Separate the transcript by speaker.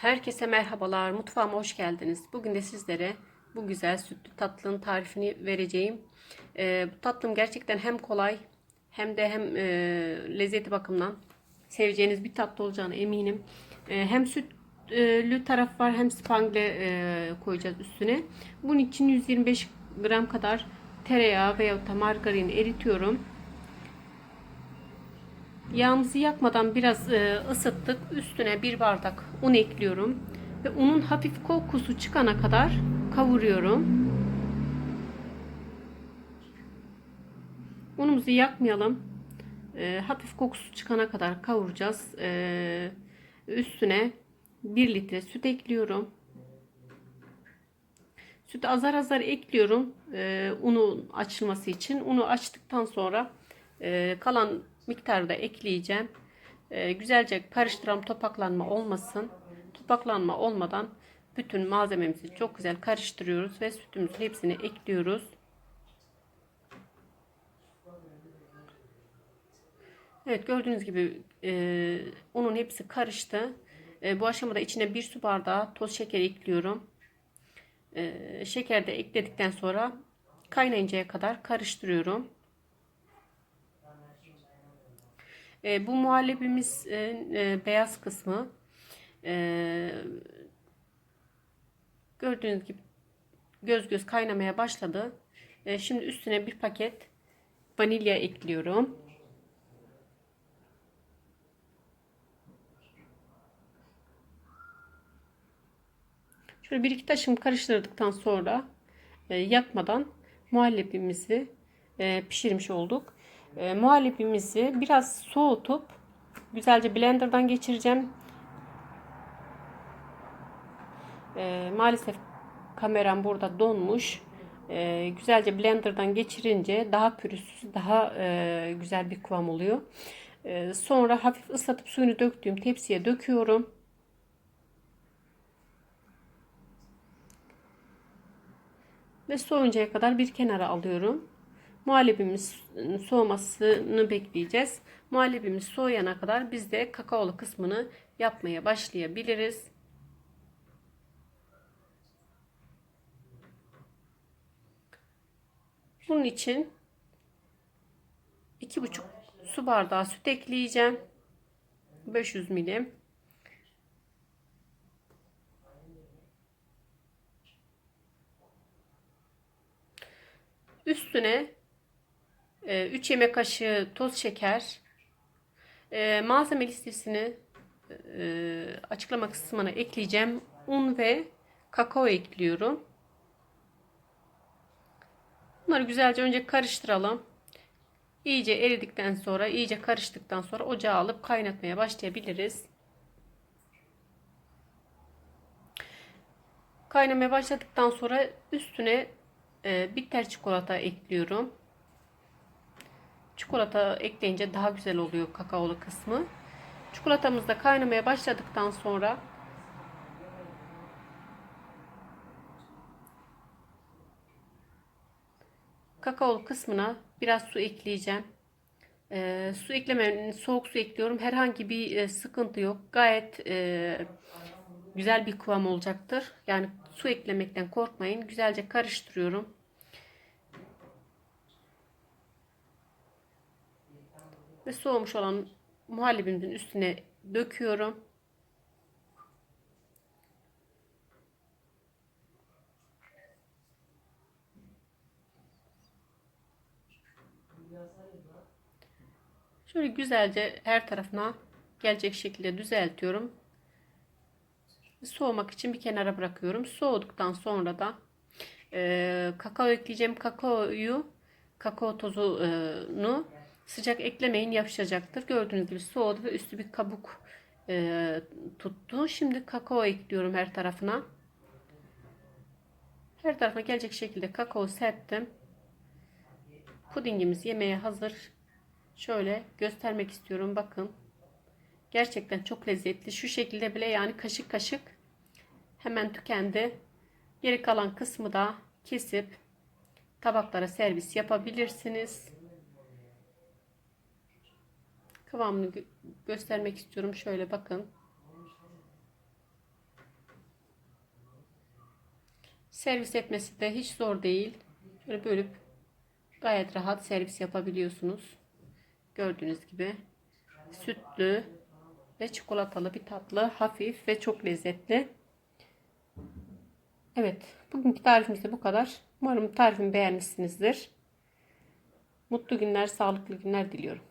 Speaker 1: Herkese merhabalar. Mutfağıma hoş geldiniz. Bugün de sizlere bu güzel sütlü tatlının tarifini vereceğim. Ee, bu tatlım gerçekten hem kolay hem de hem e, lezzeti bakımından seveceğiniz bir tatlı olacağına eminim. Ee, hem sütlü taraf var hem spangle e, koyacağız üstüne. Bunun için 125 gram kadar tereyağı veya margarin eritiyorum. Yağımızı yakmadan biraz e, ısıttık. Üstüne bir bardak un ekliyorum. Ve unun hafif kokusu çıkana kadar kavuruyorum. Unumuzu yakmayalım. E, hafif kokusu çıkana kadar kavuracağız. E, üstüne 1 litre süt ekliyorum. Sütü azar azar ekliyorum. E, unun açılması için. Unu açtıktan sonra e, kalan miktarı da ekleyeceğim. E, güzelce karıştıran topaklanma olmasın. Topaklanma olmadan bütün malzememizi çok güzel karıştırıyoruz ve sütümüzün hepsini ekliyoruz. Evet gördüğünüz gibi e, unun hepsi karıştı. E, bu aşamada içine bir su bardağı toz şeker ekliyorum. E, şeker de ekledikten sonra kaynayıncaya kadar karıştırıyorum. E, bu muhallebimiz e, e, beyaz kısmı. E, gördüğünüz gibi göz göz kaynamaya başladı. E, şimdi üstüne bir paket vanilya ekliyorum. Şöyle bir iki taşım karıştırdıktan sonra e, yakmadan muhallebimizi e, pişirmiş olduk. E, muhallebimizi biraz soğutup güzelce blenderdan geçireceğim. E, maalesef kameram burada donmuş. E, güzelce blenderdan geçirince daha pürüzsüz, daha e, güzel bir kıvam oluyor. E, sonra hafif ıslatıp suyunu döktüğüm tepsiye döküyorum. Ve soğuncaya kadar bir kenara alıyorum. Muhallebimiz soğumasını bekleyeceğiz. Muhallebimiz soğuyana kadar biz de kakaolu kısmını yapmaya başlayabiliriz. Bunun için 2,5 su bardağı süt ekleyeceğim. 500 milim. Üstüne 3 yemek kaşığı toz şeker. Malzeme listesini açıklama kısmına ekleyeceğim. Un ve kakao ekliyorum. Bunları güzelce önce karıştıralım. İyice eridikten sonra, iyice karıştıktan sonra ocağa alıp kaynatmaya başlayabiliriz. Kaynamaya başladıktan sonra üstüne e, bitter çikolata ekliyorum. Çikolata ekleyince daha güzel oluyor kakaolu kısmı. Çikolatamız da kaynamaya başladıktan sonra kakaolu kısmına biraz su ekleyeceğim. E, su eklemenin soğuk su ekliyorum. Herhangi bir e, sıkıntı yok. Gayet e, güzel bir kıvam olacaktır. Yani su eklemekten korkmayın. Güzelce karıştırıyorum. Ve soğumuş olan muhallebimizin üstüne döküyorum. Şöyle güzelce her tarafına gelecek şekilde düzeltiyorum. Soğumak için bir kenara bırakıyorum. Soğuduktan sonra da e, kakao ekleyeceğim. Kakaoyu, kakao tozunu sıcak eklemeyin yapışacaktır. Gördüğünüz gibi soğudu ve üstü bir kabuk e, tuttu. Şimdi kakao ekliyorum her tarafına. Her tarafına gelecek şekilde kakao serptim. Pudingimiz yemeğe hazır. Şöyle göstermek istiyorum. Bakın. Gerçekten çok lezzetli. Şu şekilde bile yani kaşık kaşık hemen tükendi. Geri kalan kısmı da kesip tabaklara servis yapabilirsiniz. Kıvamını gö göstermek istiyorum. Şöyle bakın. Servis etmesi de hiç zor değil. Şöyle bölüp gayet rahat servis yapabiliyorsunuz. Gördüğünüz gibi sütlü ve çikolatalı bir tatlı. Hafif ve çok lezzetli. Evet. Bugünkü tarifimiz de bu kadar. Umarım tarifimi beğenmişsinizdir. Mutlu günler, sağlıklı günler diliyorum.